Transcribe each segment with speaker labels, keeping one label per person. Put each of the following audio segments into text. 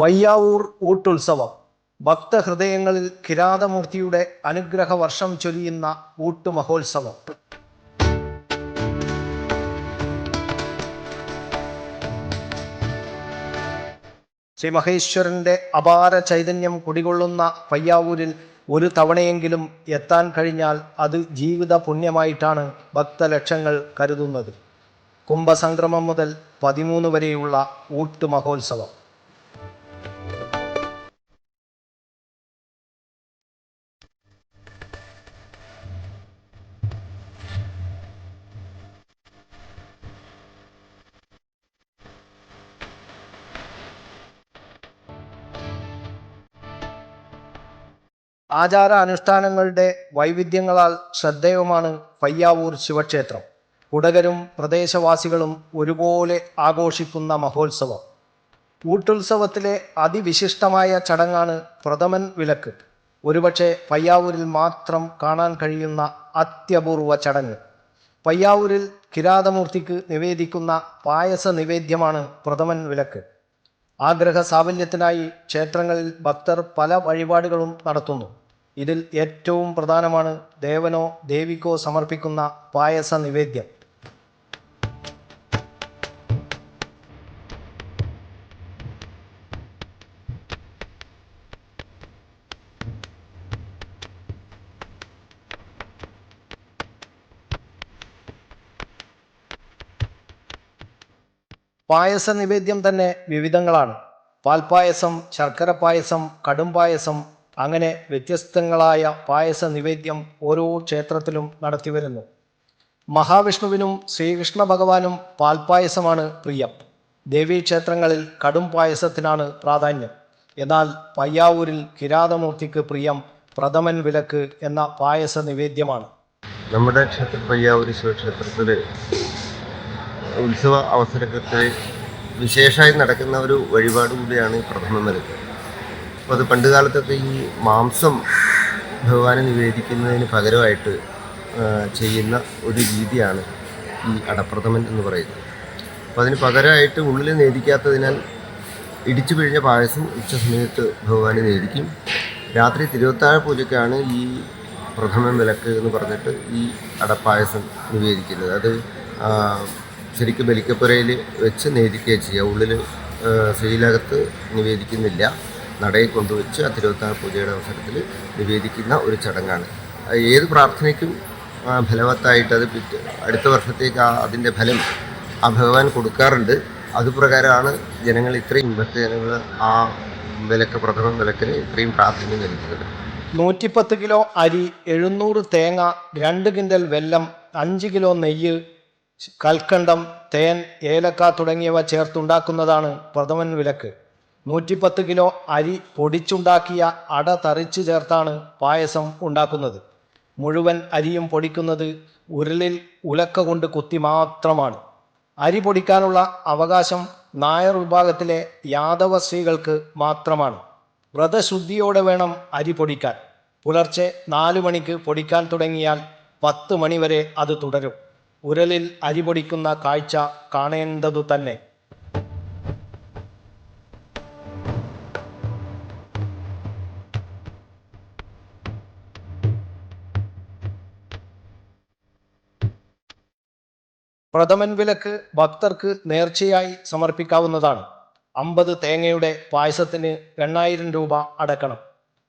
Speaker 1: പയ്യാവൂർ ഊട്ടുത്സവം. ഭക്തഹൃദയങ്ങളിൽ കിരാതമൂർത്തിയുടെ അനുഗ്രഹ വർഷം ചൊരിയുന്ന ഊട്ടുമഹോത്സവം. ശ്രീ മഹേശ്വരന്റെ അപാര ചൈതന്യം കുടികൊള്ളുന്ന പയ്യാവൂരിൽ ഒരു തവണയെങ്കിലും എത്താൻ കഴിഞ്ഞാൽ അത് ജീവിത പുണ്യമായിട്ടാണ് ഭക്തലക്ഷങ്ങൾ കരുതുന്നത്. കുംഭസംക്രമം മുതൽ പതിമൂന്ന് വരെയുള്ള ഊട്ട് മഹോത്സവം ആചാര അനുഷ്ഠാനങ്ങളുടെ വൈവിധ്യങ്ങളാൽ ശ്രദ്ധേയമാണ് പയ്യാവൂർ ശിവക്ഷേത്രം. കുടകരും പ്രദേശവാസികളും ഒരുപോലെ ആഘോഷിക്കുന്ന മഹോത്സവം. ഊട്ടുത്സവത്തിലെ അതിവിശിഷ്ടമായ ചടങ്ങാണ് പ്രഥമൻ വിലക്ക് ഒരുപക്ഷെ പയ്യാവൂരിൽ മാത്രം കാണാൻ കഴിയുന്ന അത്യപൂർവ ചടങ്ങ്. പയ്യാവൂരിൽ കിരാതമൂർത്തിക്ക് നിവേദിക്കുന്ന പായസ നിവേദ്യമാണ് പ്രഥമൻ വിലക്ക് ആഗ്രഹ സാഫല്യത്തിനായി ക്ഷേത്രങ്ങളിൽ ഭക്തർ പല വഴിപാടുകളും നടത്തുന്നു. ഇതിൽ ഏറ്റവും പ്രധാനമാണ് ദേവനോ ദേവിക്കോ സമർപ്പിക്കുന്ന പായസ നിവേദ്യം. പായസ നിവേദ്യം തന്നെ വിവിധങ്ങളാണ്. പാൽപ്പായസം ശർക്കര പായസം കടും പായസം അങ്ങനെ വ്യത്യസ്തങ്ങളായ പായസ നിവേദ്യം ഓരോ ക്ഷേത്രത്തിലും നടത്തിവരുന്നു. മഹാവിഷ്ണുവിനും ശ്രീകൃഷ്ണ ഭഗവാനും പാൽപ്പായസമാണ് പ്രിയം. ദേവീക്ഷേത്രങ്ങളിൽ കടും പായസത്തിനാണ് പ്രാധാന്യം. എന്നാൽ പയ്യാവൂരിൽ കിരാതമൂർത്തിക്ക് പ്രിയം പ്രഥമൻ വിലക്ക് എന്ന പായസ നിവേദ്യമാണ്
Speaker 2: നമ്മുടെ ക്ഷേത്ര പയ്യാവൂരി ശിവക്ഷേത്രത്തിൽ ഉത്സവ അവസരത്തിൽ വിശേഷമായി നടക്കുന്ന ഒരു വഴിപാട് കൂടിയാണ് ഈ പ്രഥമ മരുന്ന് അപ്പോൾ അത് പണ്ട് കാലത്തൊക്കെ ഈ മാംസം ഭഗവാനെ നിവേദിക്കുന്നതിന് പകരമായിട്ട് ചെയ്യുന്ന ഒരു രീതിയാണ് ഈ അടപ്രഥമൻ എന്ന് പറയുന്നത്. അപ്പോൾ അതിന് പകരമായിട്ട് ഉള്ളിൽ നേദിക്കാത്തതിനാൽ ഇടിച്ചു പിഴിഞ്ഞ പായസം ഉച്ച സമയത്ത് ഭഗവാനെ നേദിക്കും രാത്രി തിരുവത്താഴ പൂജയ്ക്കാണ് ഈ പ്രഥമ വിലക്ക് എന്ന് പറഞ്ഞിട്ട് ഈ അടപ്പായസം നിവേദിക്കുന്നത്. അത് ശരിക്കും ബലിക്കപ്പുരയിൽ വെച്ച് നേദിക്കുകയാണ് ചെയ്യുക. ഉള്ളിൽ ശ്രീലകത്ത് നിവേദിക്കുന്നില്ല. നടയിൽ കൊണ്ടുവച്ച് ആ തിരുവത്താഴ പൂജയുടെ അവസരത്തിൽ നിവേദിക്കുന്ന ഒരു ചടങ്ങാണ്. ഏത് പ്രാർത്ഥനയ്ക്കും ഫലവത്തായിട്ട് അത് പിറ്റ് അടുത്ത വർഷത്തേക്ക് ആ അതിന്റെ ഫലം ആ ഭഗവാൻ കൊടുക്കാറുണ്ട്. അതുപ്രകാരമാണ് ജനങ്ങൾ ഇത്രയും ഭക്തജനങ്ങൾ ആ വിലക്ക് പ്രഥമ വിലക്കിന് ഇത്രയും പ്രാധാന്യം നൽകുന്നത്
Speaker 1: നൂറ്റിപ്പത്ത് കിലോ അരി എഴുന്നൂറ് തേങ്ങ രണ്ട് കിൻഡൽ വെല്ലം അഞ്ച് കിലോ നെയ്യ് കൽക്കണ്ടം തേൻ ഏലക്ക തുടങ്ങിയവ ചേർത്തുണ്ടാക്കുന്നതാണ് പ്രഥമൻ വിലക്ക്. നൂറ്റിപ്പത്ത് കിലോ അരി പൊടിച്ചുണ്ടാക്കിയ അട തറിച്ച് ചേർത്താണ് പായസം ഉണ്ടാക്കുന്നത്. മുഴുവൻ അരിയും പൊടിക്കുന്നത് ഉരുളിൽ ഉലക്ക കൊണ്ട് കുത്തി മാത്രമാണ്. അരി പൊടിക്കാനുള്ള അവകാശം നായർ വിഭാഗത്തിലെ യാദവ സ്ത്രീകൾക്ക് മാത്രമാണ്. വ്രതശുദ്ധിയോടെ വേണം അരി പൊടിക്കാൻ. പുലർച്ചെ നാലു മണിക്ക് പൊടിക്കാൻ തുടങ്ങിയാൽ പത്ത് മണിവരെ അത് തുടരും. ഉരലിൽ അരിപൊടിക്കുന്ന കാഴ്ച കാണേണ്ടതു തന്നെ. പ്രഥമൻ വിലക്ക് ഭക്തർക്ക് നേർച്ചയായി സമർപ്പിക്കാവുന്നതാണ്. അമ്പത് തേങ്ങയുടെ പായസത്തിന് എണ്ണായിരം രൂപ അടക്കണം.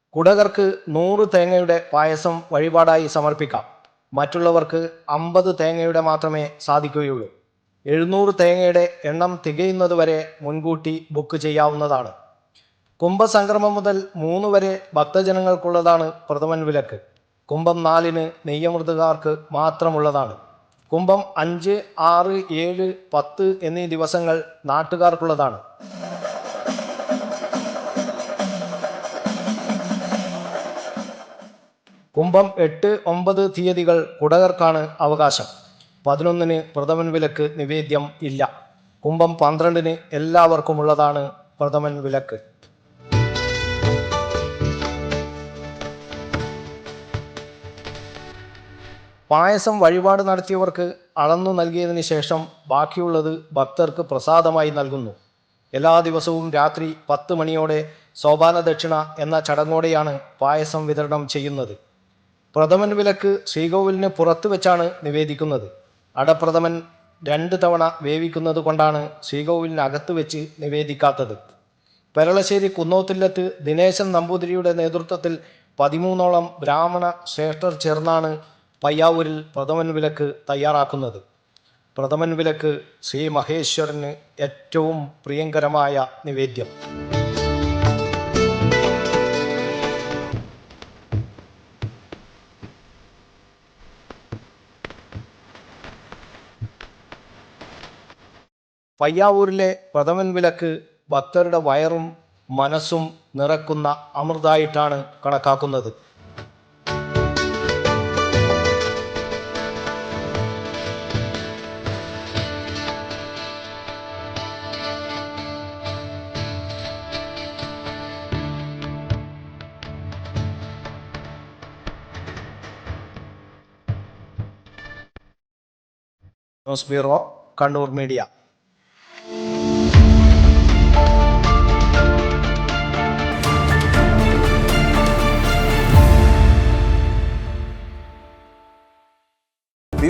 Speaker 1: കുടകർക്ക് നൂറ് തേങ്ങയുടെ പായസം വഴിപാടായി സമർപ്പിക്കാം. മറ്റുള്ളവർക്ക് അമ്പത് തേങ്ങയുടെ മാത്രമേ സാധിക്കുകയുള്ളൂ. എഴുന്നൂറ് തേങ്ങയുടെ എണ്ണം തികയുന്നത് വരെ മുൻകൂട്ടി ബുക്ക് ചെയ്യാവുന്നതാണ്. കുംഭസംക്രമം മുതൽ മൂന്ന് വരെ ഭക്തജനങ്ങൾക്കുള്ളതാണ് പ്രഥമൻ വിലക്ക്. കുംഭം നാലിന് നെയ്യമൃതുകാർക്ക് മാത്രമുള്ളതാണ്. കുംഭം അഞ്ച് ആറ് ഏഴ് പത്ത് എന്നീ ദിവസങ്ങൾ നാട്ടുകാർക്കുള്ളതാണ്. കുംഭം എട്ട് ഒമ്പത് തീയതികൾ കുടകർക്കാണ് അവകാശം. പതിനൊന്നിന് പ്രഥമൻ വിലക്ക് നിവേദ്യം ഇല്ല. കുംഭം പന്ത്രണ്ടിന് എല്ലാവർക്കുമുള്ളതാണ് പ്രഥമൻ വിലക്ക്. പായസം വഴിപാട് നടത്തിയവർക്ക് അളന്നു നൽകിയതിന് ശേഷം ബാക്കിയുള്ളത് ഭക്തർക്ക് പ്രസാദമായി നൽകുന്നു. എല്ലാ ദിവസവും രാത്രി പത്ത് മണിയോടെ സോപാന ദക്ഷിണ എന്ന ചടങ്ങോടെയാണ് പായസം വിതരണം ചെയ്യുന്നത്. പ്രഥമൻ വിലക്ക് ശ്രീകോവിലിന് പുറത്തു വെച്ചാണ് നിവേദിക്കുന്നത്. അടപ്രഥമൻ രണ്ട് തവണ വേവിക്കുന്നത് കൊണ്ടാണ് ശ്രീകോവിലിനകത്ത് വെച്ച് നിവേദിക്കാത്തത്. പെരളശ്ശേരി കുന്നോത്തില്ലത്ത് ദിനേശൻ നമ്പൂതിരിയുടെ നേതൃത്വത്തിൽ പതിമൂന്നോളം ബ്രാഹ്മണ ശ്രേഷ്ഠർ ചേർന്നാണ് പയ്യാവൂരിൽ പ്രഥമൻ വിലക്ക് തയ്യാറാക്കുന്നത്. പ്രഥമൻ വിലക്ക് ശ്രീ മഹേശ്വരന് ഏറ്റവും പ്രിയങ്കരമായ നിവേദ്യം. പയ്യാവൂരിലെ പ്രഥമൻ വിലക്ക് ഭക്തരുടെ വയറും മനസ്സും നിറക്കുന്ന അമൃതായിട്ടാണ് കണക്കാക്കുന്നത്. News bureau Kannur media.